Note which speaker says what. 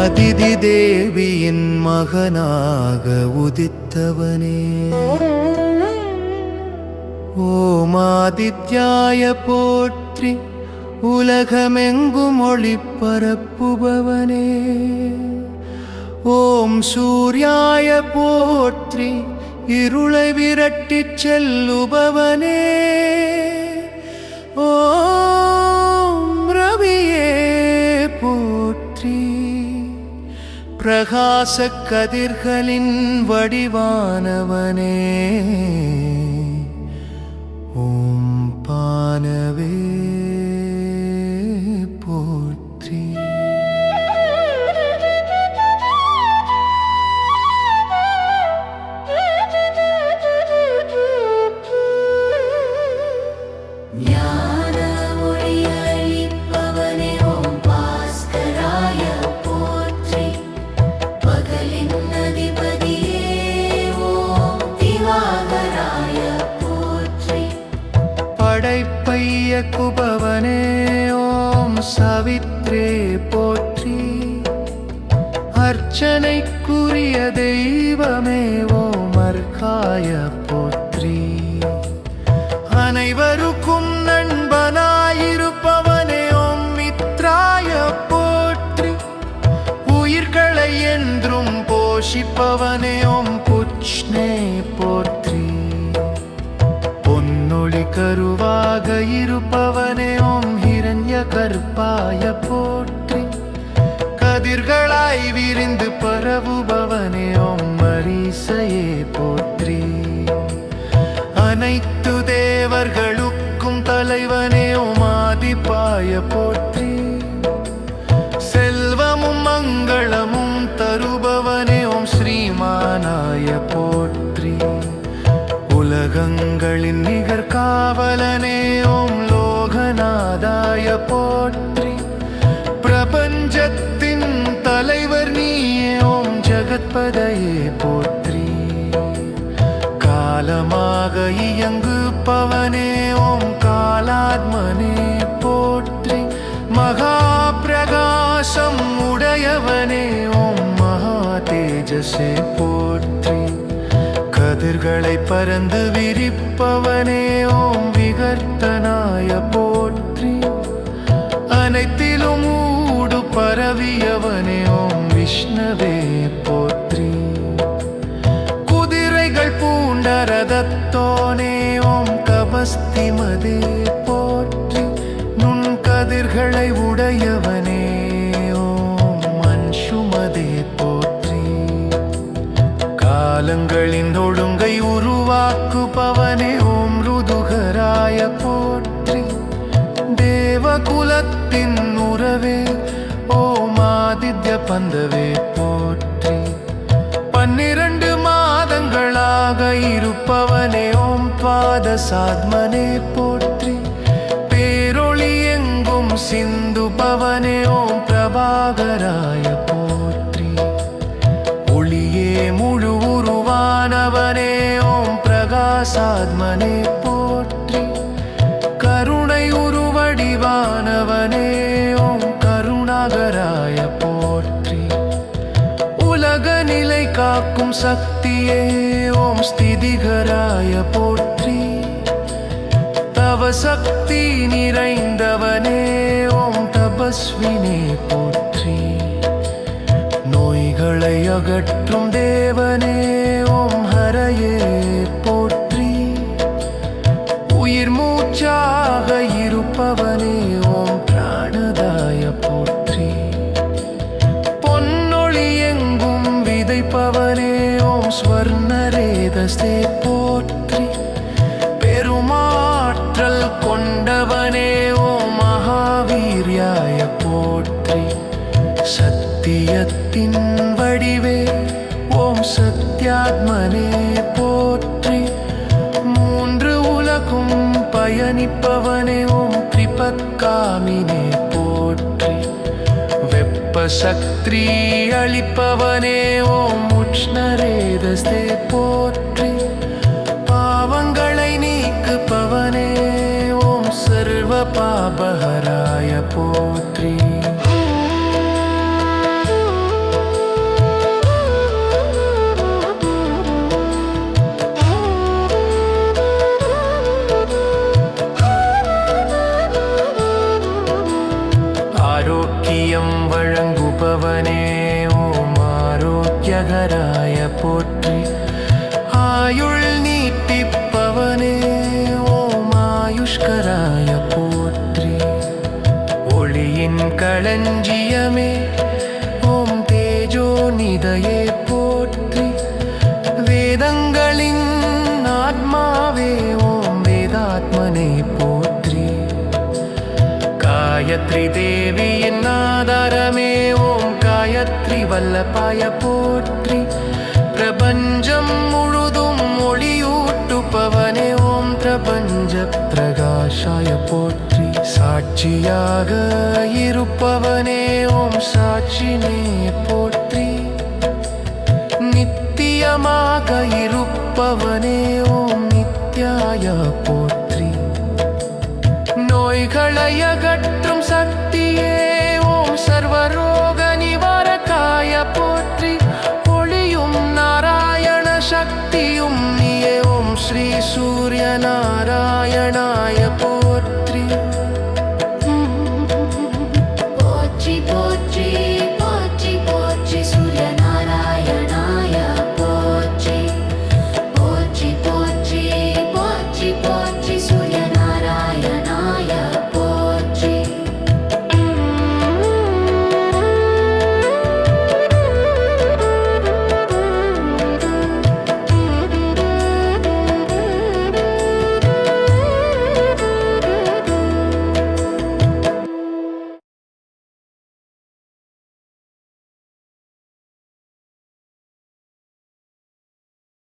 Speaker 1: அதிதி தேவியின் மகனாக உதித்தவனே. ஓம் ஆதித்யாய போற்றி உலகமெங்கும் ஒளி பரப்புபவனே ஓம் சூர்யாய போற்றி இருளை விரட்டி செல்லுபவனே. ஓம் ரவியே போற்றி. பிரகாச கதிர்களின் வடிவானவனே. ஓம் பானவே. படைப்பைய குபவனே ஓம் சவித்ரே போற்றி. அர்ச்சனைக்குரிய தெய்வமே ஓம் அர்காய போற்றி. அனைவருக்கும் நண்பனாயிருப்பவனே ஓம் மித்ராய போற்றி. உயிர்களை என்றும் போஷிப்பவனே ஓம் பொன்னொளி கருவாக இருப்பவனே ஓம் ஹிரண்ய கற்பாய போற்றி. கதிர்களாய் விரிந்து பரவுபவனே ஓம் மரீசையே போற்றி. அனைத்து தேவர்களுக்கும் தலைவனே ஓம் ஆதிப்பாய போற்றி. உலகங்களின் நிகர் காவலனே ஓம் லோகநாதாய போற்றி. பிரபஞ்சத்தின் தலைவர் நீயே ஓம் ஜகத்பதையே போற்றி. காலமாக இயங்குப்பவனே ஓம் காலாத்மனே போற்றி. மகா பிரகாசம் உடையவனே ஓம் மகா தேஜஸே போற்றி. கதிர்களை பறந்து விரிப்பவனே ஓம் விகர்த்தனாய போற்றி. அனைத்திலும் ஊடு பரவியவனே ஓம் விஷ்ணவே போற்றி. குதிரைகள் பூண்ட ரதத்தோனே காலங்களின் ஒழுங்கை உருவாக்குபவனே ஓம் ருதுகராய போற்றி. தேவகுலத்தின் உறவே ஓம் ஆதித்ய பந்தவே போற்றி. பன்னிரண்டு மாதங்களாக இருப்பவனே ஓம் பாத சாத்மனே போற்றி. பேரொளி எங்கும் சிந்துபவனே ஓம் பிரபாகராய போற்றி. சாத்மனே போற்றி. கருணை உருவடிவானவனே ஓம் கருணாகராய போற்றி. உலக நிலை காக்கும் சக்தியே ஓம் ஸ்திதிகராய போற்றி. தவ சக்தி நிறைந்தவனே ஓம் தபஸ்வினே போற்றி. நோய்களை அகற்றும் தேவனே ஸ்வர்ணரேதஸ்தே போற்றி. பெருமாற்றல் கொண்டவனே ஓ மகாவீர்யாய போற்றி. சத்தியத்தின் வடிவே ஓம் சத்யாத்மனே போற்றி. மூன்று உலகும் பயணிப்பவனே ஓம் திரிபத்காமினே போற்றி வெப்ப அளிப்பவனே ஓம் உஷ்ணரேதஸ்தே போற்றி. பாவங்களை நீக்குப்பவனே ஓம் சர்வ பாபஹராய போற்றி. தருபவனே ஓம் ஆரோக்கியகராய போற்றி. ஆயுள் நீட்டிப்பவனே ஓம் ஆயுஷ்கராய போற்றி. ஒளியின் களஞ்சியமே காயத்ரி தேவியின் ஆதாரமே ஓம் காயத்ரி வல்லபாய போற்றி. பிரபஞ்சம் முழுதும் ஒளியூட்டுப்பவனே ஓம் பிரபஞ்ச பிரகாஷாய போற்றி. சாட்சியாக இருப்பவனே ஓம் சாட்சினே போற்றி. நித்தியமாக இருப்பவனே ஓம் நித்யாய போற்றி. நோய்களையக सूर्यनारायणाय